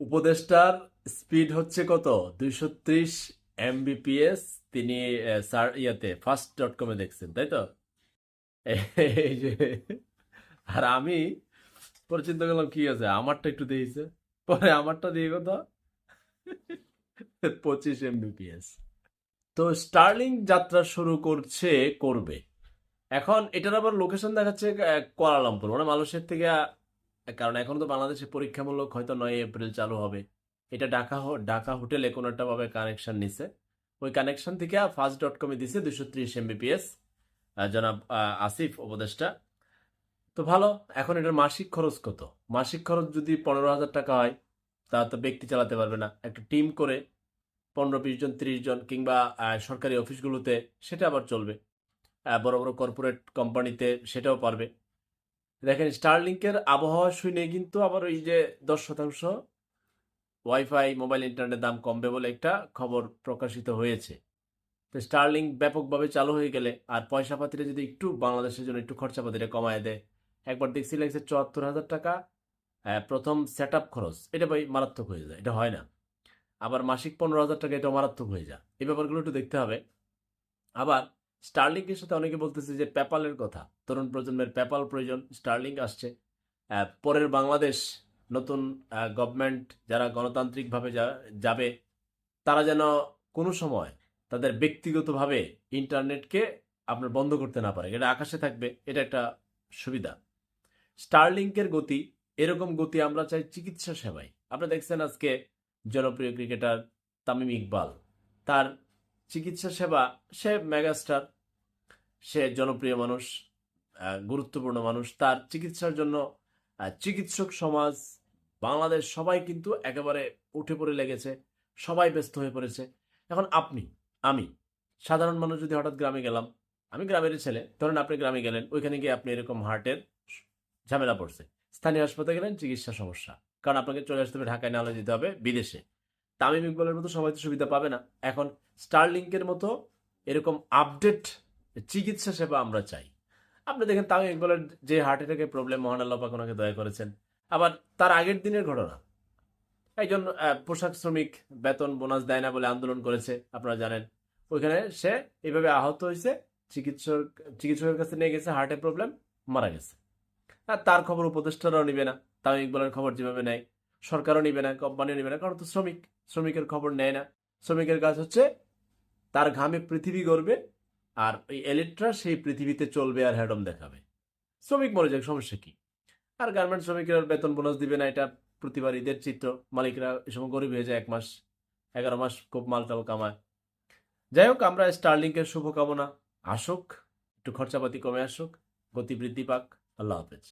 উপদেষ্টার স্পিড হচ্ছে কত? দুইশো ত্রিশ এমবিপিএস তিনি সার ইয়াতে, ফার্স্ট ডট কমে দেখছেন, তাই তো? এই যে, আর আমি পরে চিন্তা করলাম কি আছে? আমারটা একটু দিয়েছে। পরে আমারটা দিয়ে কত? পঁচিশ এমবিপিএস তো স্টার্লিং যাত্রা শুরু করছে, করবে। এখন এটার আবার লোকেশন দেখাচ্ছে কুয়ালালামপুর মানে মালয়েশিয়ার থেকে কারণ এখন তো বাংলাদেশে পরীক্ষামূলক হয়তো নয় এপ্রিল চালু হবে। এটা ঢাকা ঢাকা হোটেলে কোনো একটা ভাবে কানেকশন নিছে। ওই কানেকশন থেকে ফার্স্ট ডট কমে দিছে দুশো ত্রিশ এমবিপিএস জনাব আসিফ উপদেষ্টা। তো ভালো, এখন এটার মাসিক খরচ কত? মাসিক খরচ যদি পনেরো হাজার টাকা হয়, তা তো ব্যক্তি চালাতে পারবে না। একটা টিম করে পনেরো বিশ জন, ত্রিশ জন কিংবা সরকারি অফিসগুলোতে সেটা আবার চলবে। বড় বড় কর্পোরেট কোম্পানিতে সেটাও পারবে। দেখেন স্টারলিংকের আবহাওয়া শুনে কিন্তু আবার ওই যে দশ শতাংশ ওয়াইফাই মোবাইল ইন্টারনেটের দাম কমবে বলে একটা খবর প্রকাশিত হয়েছে। তো স্টারলিং ব্যাপকভাবে চালু হয়ে গেলে আর পয়সা পাতিটা যদি একটু বাংলাদেশের জন্য একটু খরচাপাতিটা কমায় দেয়, একবার দেখছি লাগছে চুয়াত্তর হাজার টাকা প্রথম সেট আপ খরচ, এটা ভাই মারাত্মক হয়ে যায়, এটা হয় না। আবার মাসিক পনেরো হাজার টাকা এটা মারাত্মক হয়ে যায়। এই ব্যাপারগুলো একটু দেখতে হবে। আবার স্টারলিংকের সাথে অনেকে বলতেছে যে পেপালের কথা। তরুণ প্রজন্মের পেপাল প্রয়োজন স্টারলিংক আসছে। পরের বাংলাদেশ, নতুন গভর্নমেন্ট যারা গণতান্ত্রিকভাবে যাবে, তারা যেন কোনো সময় তাদের ব্যক্তিগতভাবে ইন্টারনেটকে আপনার বন্ধ করতে না পারে। এটা আকাশে থাকবে, এটা একটা সুবিধা। স্টারলিংকের গতি, এরকম গতি আমরা চাই চিকিৎসা সেবায়। আপনারা দেখছেন আজকে জনপ্রিয় ক্রিকেটার তামিম ইকবাল। তার চিকিৎসা সেবা, সে মেগাস্টার, সে জনপ্রিয় মানুষ গুরুত্বপূর্ণ মানুষ। তার চিকিৎসার জন্য চিকিৎসক সমাজ, বাংলাদেশ সবাই কিন্তু একেবারে উঠে পড়ে লেগেছে, সবাই ব্যস্ত হয়ে পড়েছে। এখন আপনি, আমি, সাধারণ মানুষ যদি হঠাৎ গ্রামে গেলাম, আমি গ্রামের ছেলে, ধরেন আপনি গ্রামে গেলেন, ওইখানে গিয়ে আপনি এরকম হার্টের ঝামেলা পড়ছে। স্থানীয় হাসপাতালে গেলেন, চিকিৎসা সমস্যা। কারণ আপনাকে চলে আসতে হবে, ঢাকায় নাহলে যেতে হবে, বিদেশে। তামিম ইকবালের মতো সবাই তো সুবিধা পাবে না। এখন স্টারলিংকের মতো এরকম আপডেট চিকিৎসা সেবা আমরা চাই। আপনি দেখেন তামিম ইকবালের যে হার্ট অ্যাটাকের প্রবলেম মহান আল্লাহ পাক ওনাকে দয়া করেছেন। আবার তার আগের দিনের ঘটনা। একজন পোশাক শ্রমিক বেতন বোনাস দেয় না বলে আন্দোলন করেছে, আপনারা জানেন। ওইখানে সে এইভাবে আহত হয়েছে, চিকিৎসক, চিকিৎসকের কাছে নিয়ে গেছে হার্টের প্রবলেম মারা গেছে। আর তার খবর উপদেষ্টারাও নিবে না। তামিম ইকবালের খবর যেভাবে নেয় সরকারও নিবে না, কোম্পানিও নিবে না, কারণ তো শ্রমিক, শ্রমিকের খবর নেয় না। শ্রমিকের কাজ হচ্ছে তার ঘামে পৃথিবী গড়বে আর ওই এলিটরা সেই পৃথিবীতে চলবে আর হ্যাডম দেখাবে। শ্রমিক মরে যাক, সমস্যা কি? আর গার্মেন্ট শ্রমিকের বেতন বোনাস দিবে না, এটা প্রতিবার ঈদের চিত্র। মালিকরা এই সময় গরিব হয়ে যায় এক মাস, এগারো মাস খুব মালটাল কামায়। যাই হোক, আমরা স্টারলিংকের শুভকামনা। আসুক, একটু খরচাপাতি কমে আসুক, গতি বৃদ্ধি পাক। আল্লাহ হাফেজ।